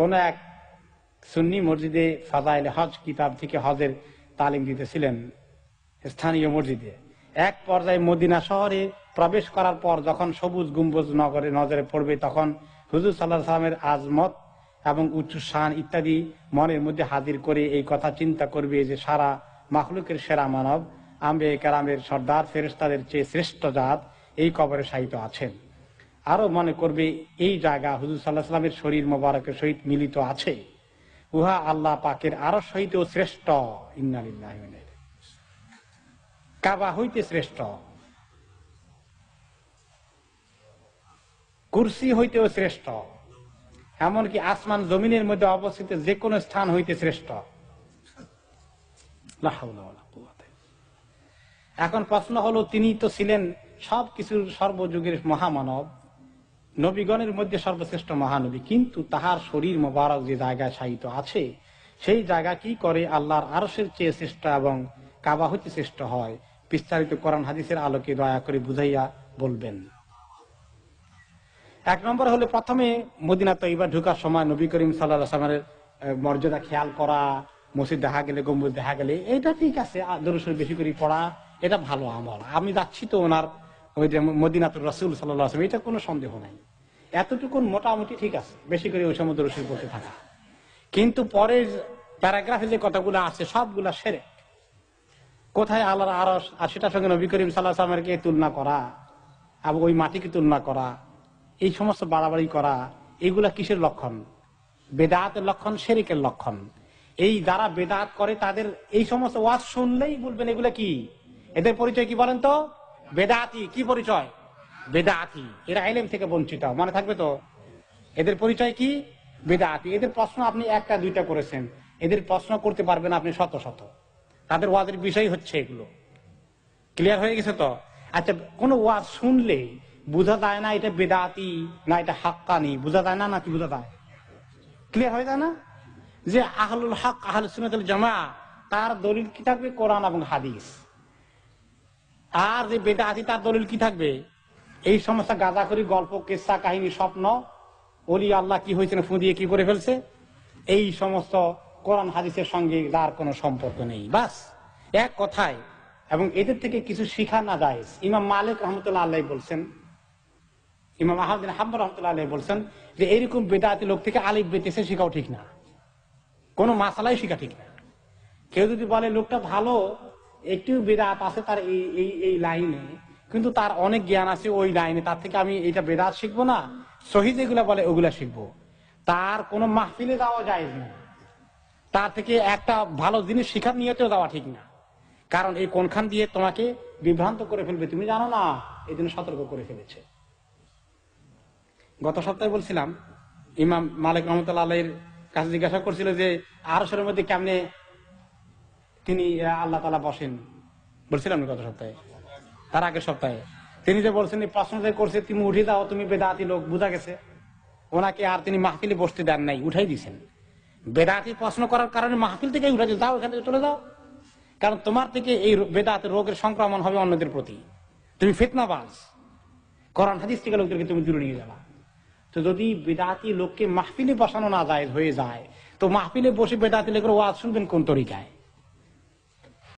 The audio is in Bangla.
কোন এক সুন্নি মসজিদে ফাজাইল হজ কিতাব থেকে হজের তালিম দিতেছিলেন স্থানীয় মসজিদে। এক পর্যায়ে মদিনা শহরে প্রবেশ করার পর যখন সবুজ গুম্বুজ নগরে নজরে পড়বে তখন হুজুর সাল্লাহ সাল্লামের আজমত এবং উচ্চ শান ইত্যাদি মনের মধ্যে হাজির করে এই কথা চিন্তা করবে যে সারা মাখলুকের সেরা মানব আম্বে কারামের সর্দার ফেরেস্তাদের চেয়ে শ্রেষ্ঠ জাত এই কবরে সাহিত্য আছেন। আরও মনে করবে, এই জায়গা হুজুর সাল্লাহ সাল্লামের শরীর মোবারকের সহিত মিলিত আছে। উহা আল্লাহ পাকের আরও সহিত শ্রেষ্ঠ। ইন্নালিল্লাহ কাবা হইতে শ্রেষ্ঠ। কুরসি হইতেও শ্রেষ্ঠ। এমনকি আসমান জমিনের মধ্যে অবস্থিত যে কোনো স্থান হইতে শ্রেষ্ঠ। এখন প্রশ্ন হলো, তিনি তো ছিলেন সব কিছুর সর্বযুগের মহামানব। নবীগণের মধ্যে সর্বশ্রেষ্ঠ মহানবী, কিন্তু তাহার শরীর মোবারক যে জায়গায় শায়িত আছে, সেই জায়গা কি করে আল্লাহর আরসের চেয়ে শ্রেষ্ঠ এবং কাবা হইতে শ্রেষ্ঠ হয়? বিস্তারিত কোরআন হাদিসের আলোকে দয়া করে বুঝাইয়া বলবেন। এক নম্বর হলো প্রথমে মদিনা তৈবা ঢুকার সময় নবী করিম সাল্লামের মর্যাদা খেয়াল করা, মসজিদ দেখা গেলে, গম্বুজ দেখা গেলে এটা ঠিক আছে দরুসর বেশি করে পড়া, এটা ভালো আমল। আমি যাচ্ছি তো ওনার ওই যে মদিনাতুর রসুল সাল্লাহ এটা কোনো সন্দেহ নাই। এতটুকু মোটামুটি ঠিক আছে, বেশি করে ওই সমুদ্র দরুসর পড়তে থাকা। কিন্তু পরের প্যারাগ্রাফে যে কথাগুলো আছে, সবগুলা সেরে। কোথায় আল্লাহর আরস আর সেটার সঙ্গে নবী করিম সাল্লাহ সাল্লামকে তুলনা করা এবং ওই মাটিকে তুলনা করা, এই সমস্ত বাড়াবাড়ি করা, এগুলা কিসের লক্ষণ? বেদাতের লক্ষণ, শেরিকের লক্ষণ। এই যারা বেদাত করে, তাদের এই সমস্ত ওয়াজ শুনলেই বলবেন, এগুলা কি? এদের পরিচয় কি বলেন তো? বেদাতি, কি পরিচয়? বেদাতি। এরা এলেম থেকে বঞ্চিত। মনে থাকবে তো? এদের পরিচয় কি? বেদাতি। এদের প্রশ্ন আপনি একটা, দুইটা করেছেন। এদের প্রশ্ন করতে পারবেন আপনি শত শত। তাদের ওয়াজের বিষয় হচ্ছে এগুলো। ক্লিয়ার হয়ে গেছে তো? আচ্ছা কোন ওয়াজ শুনলে বোঝা যায় না এটা বেদাতি না এটা হাক্কানি? বোঝা যায় না নাকি বোঝা যায়? ক্লিয়ার হয়ে যায় না? যে আহলুল হক আহল সুনাতুল জামা তার দলিল কি থাকবে? কোরআন এবং হাদিস। আর যে বেদাতি, তার দলিল কি থাকবে? এই সমস্ত করি গল্প, কেসা কাহিনী, স্বপ্ন অলি আল্লাহ কি হয়েছে ফু দিয়ে কি করে ফেলছে? এই সমস্ত কোরআন হাদিসের সঙ্গে তার কোনো সম্পর্ক নেই। বাস, এক কথায়, এবং এদের থেকে কিছু শিখা না যায়। ইমাম মালিক রহমতুল্লাহ আল্লাহ বলছেন, ইমাম আহমদিন হাম্বর রহমতুল্লাহ আল্লাহ বলছেন যে, এরকম বেদাতি লোক থেকে আলিফ বেতেছে শেখাও ঠিক না। কোনো মাসালাই শিখা ঠিক না। কেউ যদি বলে, লোকটা ভালো, একটু বেদাত আছে তার এই এই লাইনে কিন্তু তার অনেক জ্ঞান আছে ওই লাইনে। তার থেকে আমি এটা বেদাত শিখব না শহীদ এগুলা বলে ওগুলা শিখব। তার কোনো মাহফিলে যাওয়া যায় না। তার থেকে একটা ভালো জিনিস শিখার নিয়েতেও যাওয়া ঠিক না। কারণ এই কোনখান দিয়ে তোমাকে বিভ্রান্ত করে ফেলবে, তুমি জানো না, এই জন্য সতর্ক করে ফেলেছে। গত সপ্তাহে বলছিলাম, ইমাম মালিক রহমতুল্লাহ কাছে জিজ্ঞাসা করছিল যে, আরশের মধ্যে কেমনে তিনি, আল্লাহ তালা বসেন? বলছিলাম গত সপ্তাহে। তার আগের সপ্তাহে। তিনি যে বলছেন, এই প্রশ্ন যে করছে, তুমি উঠে দাও তুমি বেদাতি লোক, বোঝা গেছে? ওনাকে আর তিনি মাহফিলে বসতে দেন নাই, উঠাই দিয়েছেন। বেদাতি প্রশ্ন করার কারণে মাহফিল থেকে উঠে যাও, এখান থেকে চলে যাও। কারণ তোমার থেকে এই বেদাত রোগের সংক্রমণ হবে অন্যদের প্রতি। তুমি ফিতনাবাজ। কোরআন হাদিস থেকে লোকদেরকে তুমি দূরে নিয়ে যাবা। তো যদি বেদাতি লোককে মাহফিলে বসানো না যায়, হয়ে যায়, তো মাহফিলে বসে বেদাতি লোকের ওয়াজ শুনবেন কোন তরিকায়?